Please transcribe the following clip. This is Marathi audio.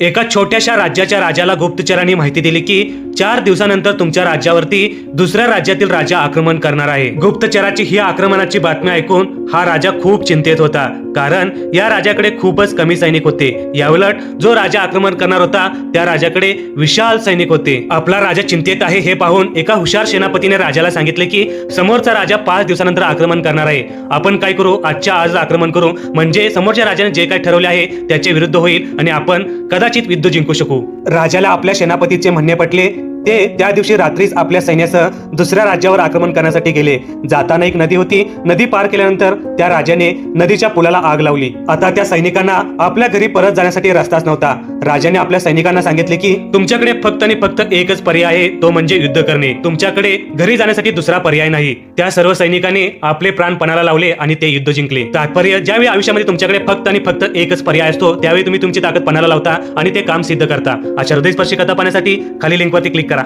एका छोट्याशा राज्याच्या राजाला गुप्तचरांनी माहिती दिली की चार दिवसानंतर तुमच्या राज्यावरती दुसऱ्या राज्यातील राजा आक्रमण करणार आहे. गुप्तचराची ही आक्रमणाची बातमी ऐकून हा राजा खूप चिंतेत होता. कारण या राजाकडे खूपच कमी सैनिक होते. याउलट जो राजा आक्रमण करणार होता त्या राजाकडे विशाल सैनिक होते. आपला राजा चिंतेत आहे हे पाहून एका हुशार सेनापतीने राजाला सांगितले की समोरचा राजा पाच दिवसानंतर आक्रमण करणार आहे. आपण काय करू? आजच्या आज आक्रमण करू. म्हणजे समोरच्या राजाने जे काही ठरवले आहे त्याच्या विरुद्ध होईल आणि आपण कदाचित युद्ध जिंकू शकू. राजाला आपल्या सेनापतीचे म्हणणे पटले ते त्या दिवशी रात्रीच आपल्या सैन्यासह दुसऱ्या राज्यावर आक्रमण करण्यासाठी गेले. जाताना एक नदी होती. नदी पार केल्यानंतर त्या राजाने नदीच्या पुलाला आग लावली. आता त्या सैनिकांना आपल्या घरी परत जाण्यासाठी रस्ताच नव्हता. राजाने आपल्या सैनिकांना सांगितले की तुमच्याकडे फक्त आणि फक्त एकच पर्याय आहे तो म्हणजे युद्ध करणे. तुमच्याकडे घरी जाण्यासाठी दुसरा पर्याय नाही. त्या सर्व सैनिकांनी आपले प्राण पणाला लावले आणि ते युद्ध जिंकले. तात्पर्य ज्यावेळी आयुष्यामध्ये तुमच्याकडे फक्त आणि फक्त एकच पर्याय असतो त्यावेळी तुम्ही तुमची ताकद पणाला लावता आणि ते काम सिद्ध करता. अशा हृदयस्पर्शी कथा पाहण्यासाठी खाली लिंकवरती क्लिक करा.